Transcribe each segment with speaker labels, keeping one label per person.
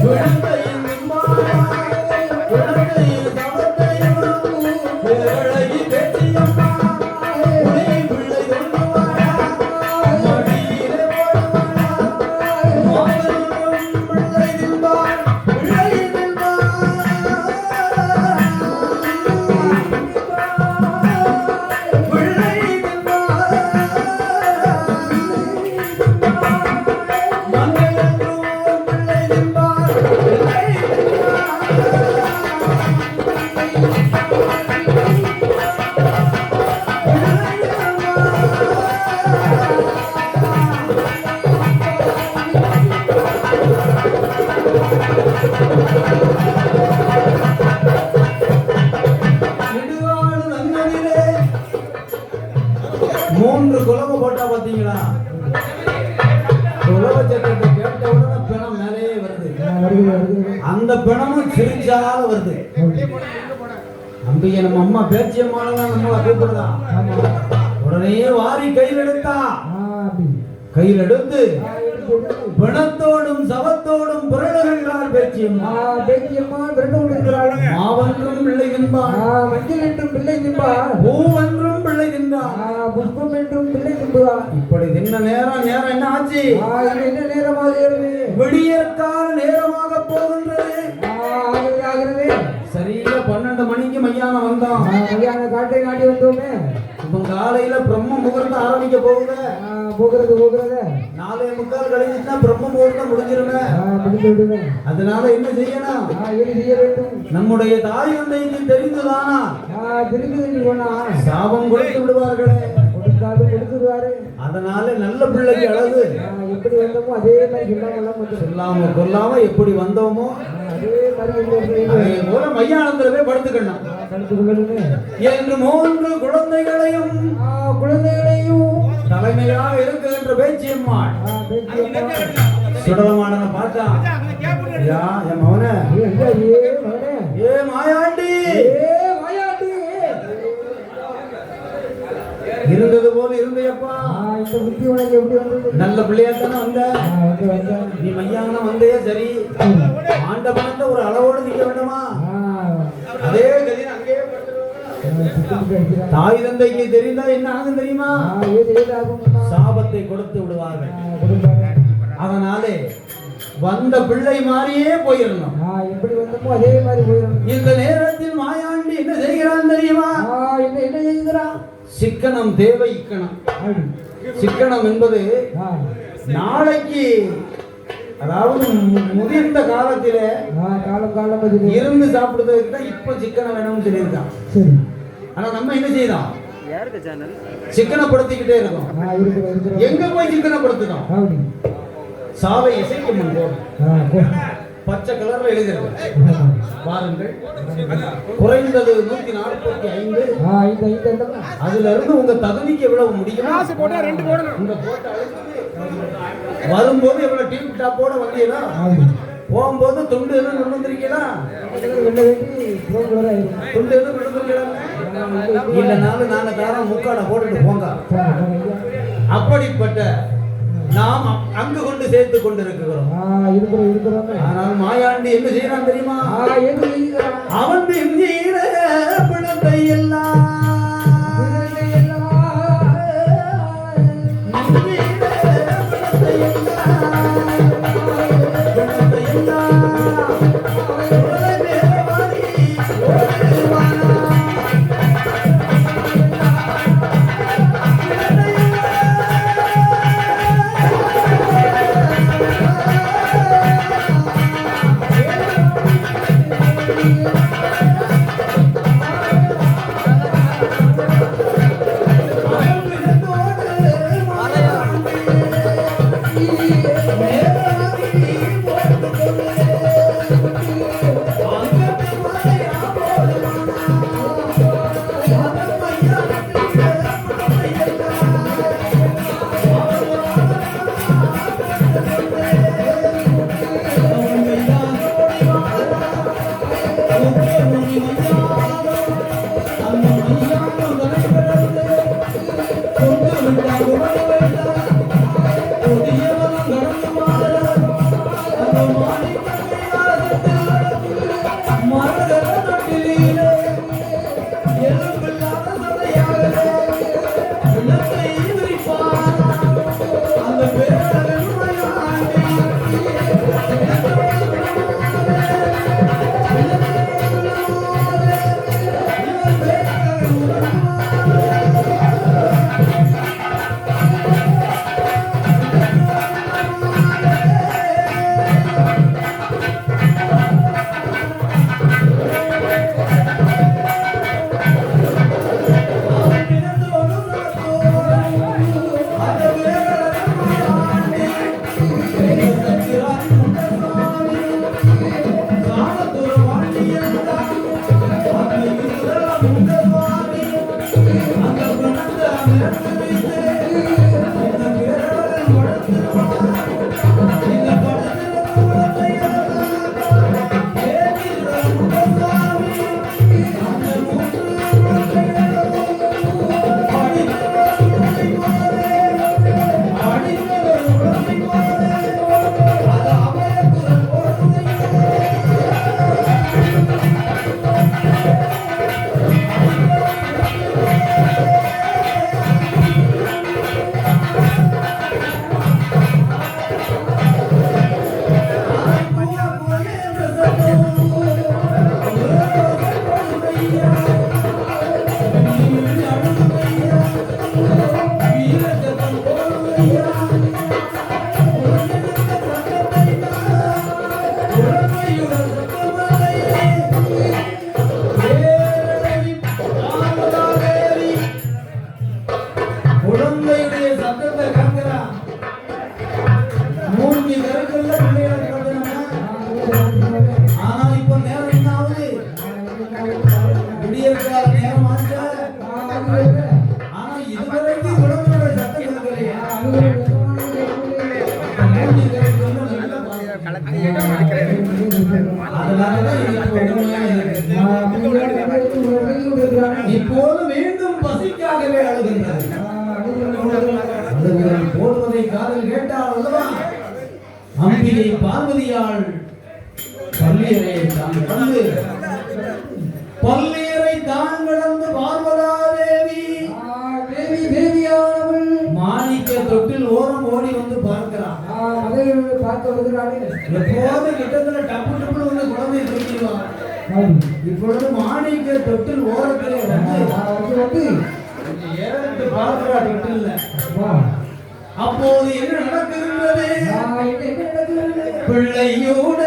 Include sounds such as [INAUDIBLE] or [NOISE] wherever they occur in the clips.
Speaker 1: 如 [LAUGHS] 果 அந்த பிணமும் சிரிச்சால வருது. அம்பிகை நம்ம அம்மா பேச்சியம்மாலாம் நம்மளை கூப்பிடுதா? உடனே வாரி கையில் எடுத்தா. கையில் எடுத்து பிணத்தோடும் சவத்தோடும் பிறழுகின்றாள் பேச்சியம்மா மாவன்றும் பிள்ளை தின்பாள் பூவன்றும் பிள்ளை தின்றாள் இப்படி தின்ன நேரம் நேரம் என்ன ஆச்சு? விடியற்கால நேரமாக போகின்றது. மணிக்கு மையானம் வந்தோம்
Speaker 2: காட்டை நாட்டி வந்தோமே.
Speaker 1: இப்ப காலையில பிரம்ம முகூர்த்தம் ஆரம்பிக்க போகுது.
Speaker 2: போகிறது போகிறத.
Speaker 1: நாலே முக்கால் கழிஞ்சுன்னா பிரம்ம முகூர்த்தம் முடிஞ்சிருங்க அதனால என்ன செய்யணும்?
Speaker 2: என்ன செய்ய வேண்டும்?
Speaker 1: நம்முடைய தாய் தந்தைக்கு தெரிந்துதானா?
Speaker 2: திருப்பி நீ போனா
Speaker 1: சாபம் கொடுத்து விடுவார்களே.
Speaker 2: கொடுத்தாலும் கொடுத்துருவாரு
Speaker 1: அதனால நல்ல பிள்ளைக்கு அழகு.
Speaker 2: எப்படி வந்தோமோ அதே மாதிரி வந்து
Speaker 1: சொல்லாம கொல்லாம எப்படி வந்தோமோ
Speaker 2: அதே
Speaker 1: போல மையானத்துல போய் படுத்துக்கணும் என்று மூன்று குழந்தைகளையும்
Speaker 2: குழந்தைகளையும்
Speaker 1: தலைமையாக இருக்குகின்ற பேச்சியம்மாள். சுடலமாடன பார்த்தா யா என் மவனே.
Speaker 2: ஏ,
Speaker 1: மாயாண்டி. இருந்தது போல இருந்தையப்பா.
Speaker 2: இந்த புத்தி உனக்கு எப்படி வந்தது?
Speaker 1: நல்ல பிள்ளையா தானே வந்த. நீ மையானம் வந்தே சரி. தாய் தந்தைக்கு தெரிந்தா என்ன ஆகும் தெரியுமா? சாபத்தை கொடுத்து விடுவார்கள். அதனாலே வந்த பிள்ளை மாதிரியே போயிடணும்
Speaker 2: எப்படி வந்தோமோ அதே மாதிரி போயிடணும்
Speaker 1: இந்த நேரத்தில் மாயாண்டி என்ன செய்கிறான் தெரியுமா
Speaker 2: ஆ, என்ன என்ன செய்கிறான்
Speaker 1: சிக்கனம் தேவை இக்கணம். சிக்கனம் என்பது நாளைக்கு அதாவது முதிர்ந்த காலத்திலே
Speaker 2: காலம் காலம்
Speaker 1: இருந்து சாப்பிடுறதுக்கு தான் இப்ப சிக்கனம் வேணும்னு சொல்லியிருக்கான் ஆனா நம்ம என்ன செய்யறோம்? சிக்கனப்படுத்திக்கிட்டே இருக்கோம். எங்க போய் சிக்கனப்படுத்துறோம்? சாவை இசைக்கு முன். பச்சை கலர்ல எழுதிருக்கு பாருங்கள். குறைந்தது நூத்தி நாற்பத்தி ஐந்து. அதுல இருந்து உங்க தகுதிக்கு எவ்வளவு முடியும் உங்க போட்ட அழுத்தத்துக்கு வரும்போது எவ்வளவு டீப் டாப்போட வந்தீங்களா
Speaker 2: அப்படி.
Speaker 1: போகும்போது துண்டு எதுவும் கொண்டு
Speaker 2: ஆயிரும்.
Speaker 1: துண்டு எதுவும் கொண்டு வந்திருக்கீங்களா இல்லைனாலும் நாங்க தாரம் முக்காட போட்டுட்டு போங்க. அப்படிப்பட்ட நாம் அங்கு கொண்டு சேர்த்து கொண்டு இருக்கிறோம்
Speaker 2: ஆ, இருக்கிறோம் இருக்கிறோமே.
Speaker 1: ஆனால் மாயாண்டி என்ன செய்யறான் தெரியுமா? அவன் பிணத்தை எல்லாம் இப்போது மீண்டும் பசிக்காகவே அழுகின்றது. போடுவதை காதல் கேட்டால் அல்லவா? அம்பிகை பார்வதியால் பல்லீரை தான் கடந்து பல்லீரை இப்பொழுது மாணிக்க தொட்டில் ஓரத்திலே வந்து
Speaker 2: வந்து
Speaker 1: ஏறெடுத்து பார்க்கிறா தொட்டில்ல.
Speaker 2: வா
Speaker 1: அப்போது என்ன
Speaker 2: நடக்கிறது?
Speaker 1: பிள்ளையோட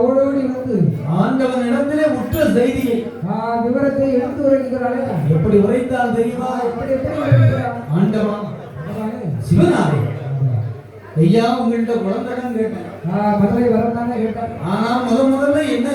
Speaker 2: ஓடோடி வந்து
Speaker 1: ஆண்டவன் இடத்திலே உற்ற செய்தியை
Speaker 2: விவரத்தை எடுத்து வருகிறாளே
Speaker 1: எப்படி உரைத்தால் தெரியுமா?
Speaker 2: எப்படி எப்படி?
Speaker 1: ஆண்டவா சிவனாரே ஐயா உங்கள்கிட்ட குழந்தை தான் கேட்டேன்.
Speaker 2: மதுரை வரத்தானே கேட்டார்.
Speaker 1: ஆனா முத முதல்ல என்ன